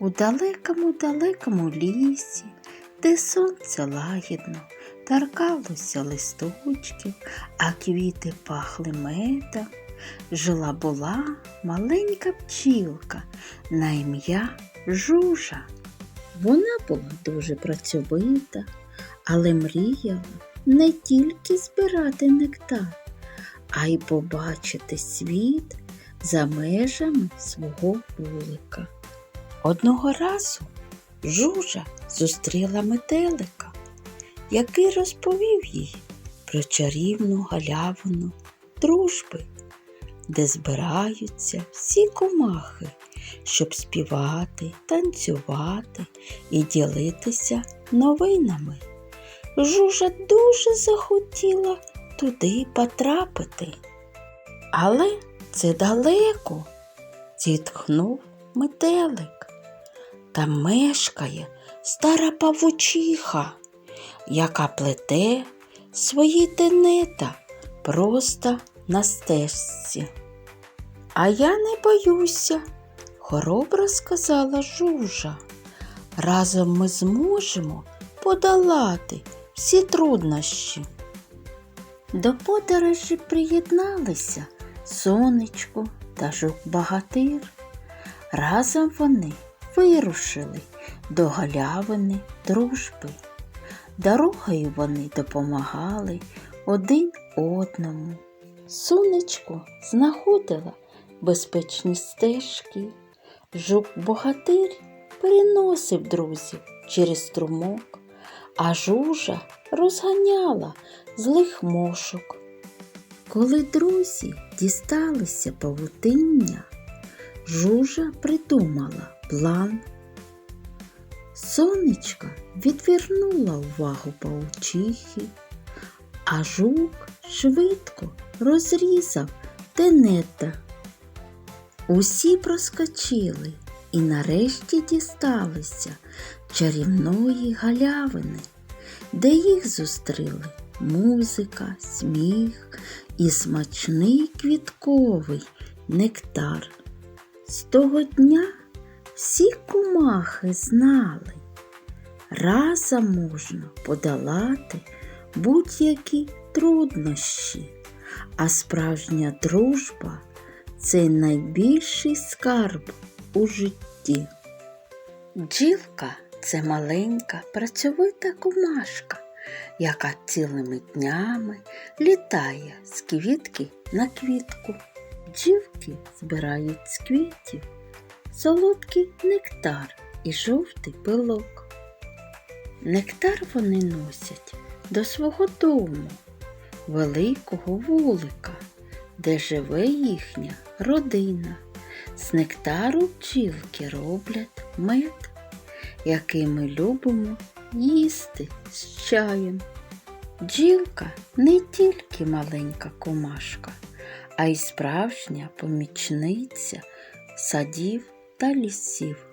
У далекому далекому лісі, де сонце лагідно торкалося листочків, а квіти пахли медом, жила була маленька пчілка на ім'я Жужа. Вона була дуже працьовита, але мріяла не тільки збирати нектар, а й побачити світ за межами свого вулика. Одного разу Жужа зустріла метелика, який розповів їй про чарівну галявину дружби, де збираються всі комахи, щоб співати, танцювати і ділитися новинами. Жужа дуже захотіла туди потрапити. Але це далеко, зітхнув метелик. Там мешкає стара павучиха, яка плете свої тенета просто на стежці. А я не боюся, хоробро сказала жужа. Разом ми зможемо подолати всі труднощі. До подорожі приєдналися сонечко та жук-багатир. Разом вони вирушили до галявини дружби. Дорогою вони допомагали один одному. Сонечко знаходила безпечні стежки. Жук-богатир переносив друзів через струмок, а жужа розганяла злих мошок. Коли друзі дісталися павутиння, жужа придумала план. Сонечка відвернула увагу паучихи, а жук швидко розрізав тенета. Усі проскочили і нарешті дісталися чарівної галявини, де їх зустріли музика, сміх і смачний квітковий нектар. З того дня всі кумахи знали, разом можна подолати будь-які труднощі, а справжня дружба це найбільший скарб у житті. Джілка це маленька працьовита комашка, яка цілими днями літає з квітки на квітку. Бджілки збирають з квітів солодкий нектар і жовтий пилок. Нектар вони носять до свого дому, великого вулика, де живе їхня родина. З нектару бджілки роблять мед, який ми любимо їсти з чаєм. Бджілка не тільки маленька комашка, а й справжня помічниця садів та лісів.